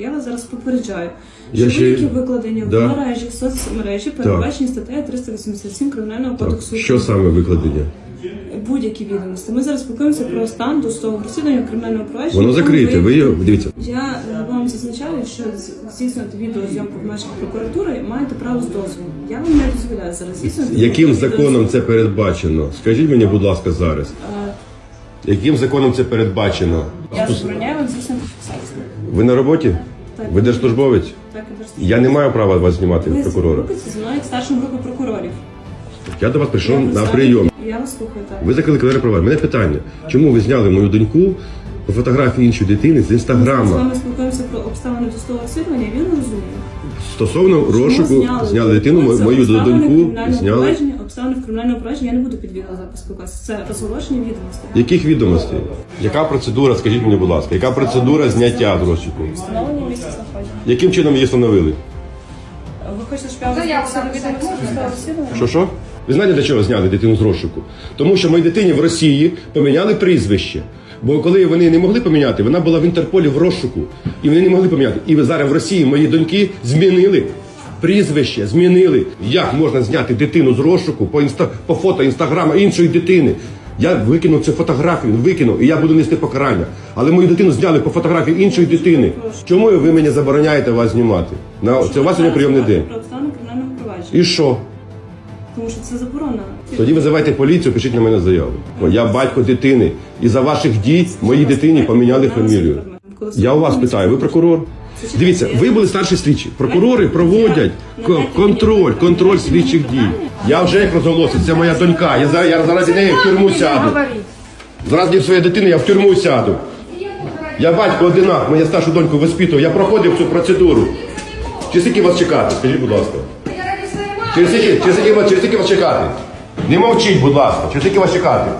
Я вас зараз попереджаю, що ще- будь-які викладення Да. в мережі, в соцмережі передбачені статтею 387 Кримінального Так, кодексу. що саме викладення? Будь-які відомості. Ми зараз спілкуємося про стан досудового розслідування кримінального провадження. Воно закрите. Ви його дивіться. Я е, вам зазначаю, що здійснювати відеозйомку в межах прокуратури маєте право з дозволу. Я вам не дозволяю зараз здійснювати. Яким законом це передбачено? Скажіть мені, будь ласка, зараз. Яким законом це передбачено? Я забороняю вам здійснювати фіксацію. Ви на роботі? Так. Ви держслужбовець? Так, і держслужба. Я не маю права вас знімати Ви від прокурора. спілкуєтеся зі мною як старшим групи прокурорів. Я до вас Я прийшов на прийом. Я вас слухаю, так. Ви закрили калери права. Мене питання. Чому ви зняли мою доньку по фотографії іншої дитини з Ми з інстаграма вами спілкуємося про обставини досудового розслідування, він розуміє. стосовно розшуку? Зняли дитину, мою обставини доньку кримінального зняли. провадження, Обставини в кримінальному провадженні, я не буду під відеозапис спілкуватися. Це розголошення відомостей. Яких відомостей? Яка процедура? Скажіть мені, будь ласка, яка процедура зняття з розшуку? Встановлення місця знаходження. Яким чином її встановили? Ви хочете, щоб я вам Заяву записала написати можна? розслідування? Що що? Ви знаєте, для чого зняли дитину з розшуку? Тому що моїй дитині в Росії поміняли прізвище. Бо коли вони не могли поміняти, вона була в Інтерполі в розшуку. І вони не могли поміняти. І зараз в Росії мої доньки змінили прізвище, змінили. Як можна зняти дитину з розшуку по інста по фото інстаграма іншої дитини? Я викинув цю фотографію, викинув, і я буду нести покарання. Але мою дитину зняли по фотографії іншої дитини. Чому ви мені забороняєте вас знімати? На це у вас сьогодні прийомний день. Про обставини кримінального провадження. І що? Тому що це заборонено. Тоді визивайте поліцію, пишіть на мене заяву. Бо я батько дитини. І за ваших дій моїй дитині поміняли фамілію. Я у вас питаю, ви прокурор? Дивіться, ви були старші слідчі. Прокурори проводять ко- контроль, контроль слідчих дій. Я вже як розголосив, це моя донька. Я зараз, я зараз неї в тюрму сяду. Заради своєї дитини я в тюрму сяду. Я батько одинак, моя старшу доньку воспитував, я проходив цю процедуру. Чи скільки вас чекати? Скажіть, будь ласка. Через скільки, через скільки, вас- скільки вас чекати? Не мовчіть, будь ласка, через скільки вас чекати?